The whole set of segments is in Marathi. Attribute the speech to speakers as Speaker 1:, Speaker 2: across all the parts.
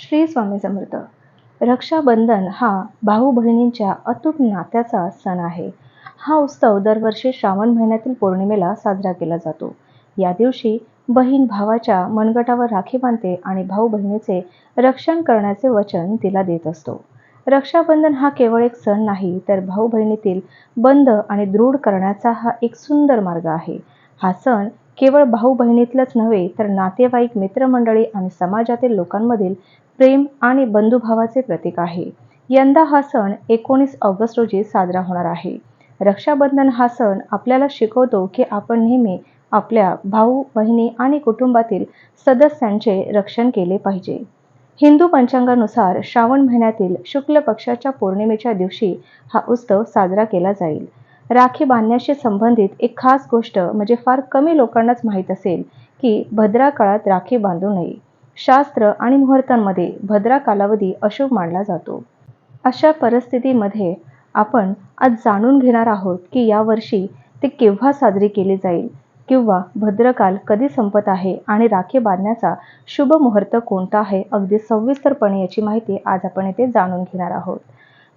Speaker 1: श्री स्वामी समर्थ. रक्षाबंधन हा भाऊ बहिणींच्या अतूट नात्याचा सण आहे. हा उत्सव दरवर्षी श्रावण महिन्यातील पौर्णिमेला साजरा केला जातो. या दिवशी बहीण भावाच्या मनगटावर राखी बांधते आणि भाऊ बहिणीचे रक्षण करण्याचे वचन तिला देत असतो. रक्षाबंधन हा केवळ एक सण नाही तर भाऊ बहिणीतील बंध आणि दृढ करण्याचा हा एक सुंदर मार्ग आहे. हा सण केवळ भाऊ बहिणीतलंच नव्हे तर नातेवाईक मित्रमंडळी आणि समाजातील लोकांमधील प्रेम आणि बंधुभावाचे प्रतीक आहे. यंदा हा सण एकोणीस ऑगस्ट रोजी साजरा होणार आहे. रक्षाबंधन हा सण आपल्याला शिकवतो की आपण नेहमी आपल्या भाऊ बहिणी आणि कुटुंबातील सदस्यांचे रक्षण केले पाहिजे. हिंदू पंचांगानुसार श्रावण महिन्यातील शुक्ल पक्षाच्या पौर्णिमेच्या दिवशी हा उत्सव साजरा केला जाईल. राखी बांधण्याशी संबंधित एक खास गोष्ट म्हणजे फार कमी लोकांनाच माहीत असेल की भद्रा काळात राखी बांधू नये. शास्त्र आणि मुहूर्तांमध्ये भद्रा कालावधी अशुभ मानला जातो. अशा परिस्थितीमध्ये आपण आज जाणून घेणार आहोत की यावर्षी ते केव्हा साजरी केली जाईल किंवा भद्रकाल कधी संपत आहे आणि राखी बांधण्याचा शुभ मुहूर्त कोणता आहे अगदी सविस्तरपणे याची माहिती आज आपण येथे जाणून घेणार आहोत.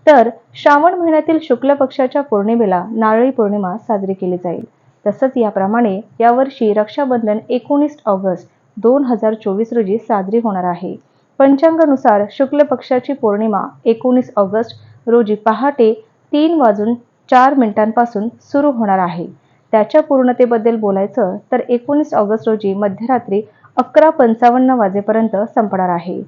Speaker 1: तर श्रावण महिन्यातील शुक्ल पक्षाच्या पौर्णिमेला नारळी पौर्णिमा साजरी केली जाईल. तसंच याप्रमाणे यावर्षी रक्षाबंधन एकोणीस ऑगस्ट दोन हजार चोवीस रोजी साजरी होणार आहे. पंचांगानुसार शुक्ल पक्षाची पौर्णिमा एकोणीस ऑगस्ट रोजी पहाटे तीन वाजून चार मिनिटांपासून सुरू होणार आहे. त्याच्या पूर्णतेबद्दल बोलायचं तर एकोणीस ऑगस्ट रोजी मध्यरात्री अकरा पंचावन्न वाजेपर्यंत संपणार आहे.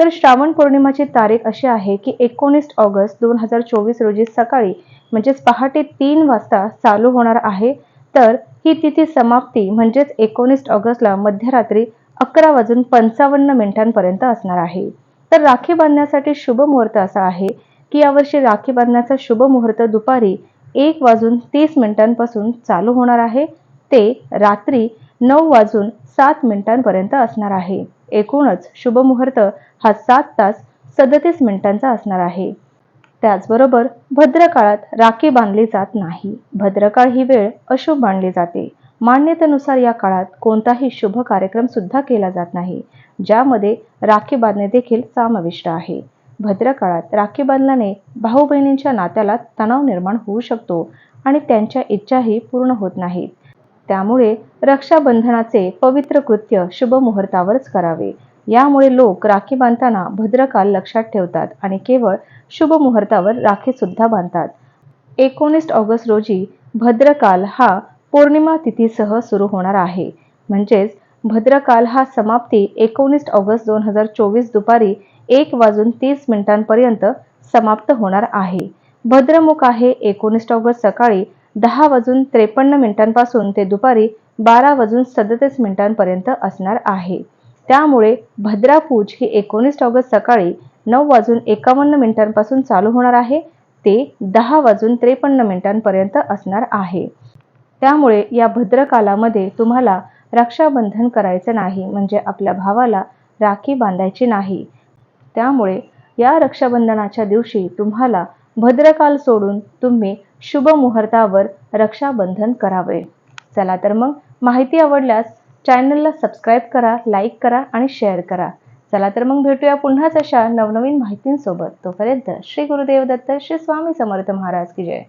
Speaker 1: तर श्रावण पौर्णिमाची तारीख अशी आहे की एकोणीस ऑगस्ट दोन हजार चोवीस रोजी सकाळी म्हणजेच पहाटे तीन वाजता चालू होणार आहे. तर ही तिथी समाप्ती म्हणजेच एकोणीस ऑगस्टला मध्यरात्री अकरा वाजून पंचावन्न मिनिटांपर्यंत असणार आहे. तर राखी बांधण्यासाठी शुभ मुहूर्त असा आहे की यावर्षी राखी बांधण्याचा शुभ मुहूर्त दुपारी एक वाजून तीस मिनिटांपासून चालू होणार आहे. ते रात्री नऊ वाजून सात मिनिटांपर्यंत असणार आहे. एकूणच शुभमुहूर्त हा सात तास सदतीस मिनिटांचा असणार आहे. त्याचबरोबर भद्रकाळात राखी बांधली जात नाही. भद्रकाळ ही वेळ अशुभ मानली जाते. मान्यतेनुसार या काळात कोणताही शुभ कार्यक्रम सुद्धा केला जात नाही ज्यामध्ये राखी बांधणे देखील समाविष्ट आहे. भद्रकाळात राखी बांधल्याने भाऊ बहिणींच्या नात्याला तणाव निर्माण होऊ शकतो आणि त्यांच्या इच्छाही पूर्ण होत नाहीत. त्यामुळे रक्षाबंधनाचे पवित्र कृत्य शुभ मुहूर्तावरच करावे. यामुळे लोक राखी बांधताना भद्रकाल लक्षात ठेवतात आणि केवळ शुभ मुहूर्तावर राखी सुद्धा बांधतात. एकोणीस ऑगस्ट रोजी भद्रकाल हा पौर्णिमा तिथीसह सुरू होणार आहे. म्हणजेच भद्रकाल हा समाप्ती एकोणीस ऑगस्ट दोन हजार चोवीस दुपारी एक वाजून तीस मिनिटांपर्यंत समाप्त होणार आहे. भद्रमुख आहे एकोणीस ऑगस्ट सकाळी दहा वाजून त्रेपन्न मिनिटांपासून ते दुपारी बारा वाजून सदतीस मिनिटांपर्यंत असणार आहे. त्यामुळे भद्रापूज ही एकोणीस ऑगस्ट सकाळी नऊ वाजून एकावन्न मिनिटांपासून चालू होणार आहे. ते दहा वाजून त्रेपन्न मिनिटांपर्यंत असणार आहे. त्यामुळे या भद्रकालामध्ये तुम्हाला रक्षाबंधन करायचं नाही म्हणजे आपल्या भावाला राखी बांधायची नाही. त्यामुळे या रक्षाबंधनाच्या दिवशी तुम्हाला भद्रकाल सोडून तुम्ही शुभ मुहूर्तावर रक्षाबंधन करावे. चला तर मग माहिती आवडल्यास चॅनलला सबस्क्राईब करा लाईक करा आणि शेअर करा. चला तर मग भेटूया पुन्हाच अशा नवनवीन माहितींसोबत. तोपर्यंत श्री गुरुदेव दत्त श्री स्वामी समर्थ महाराज की जय.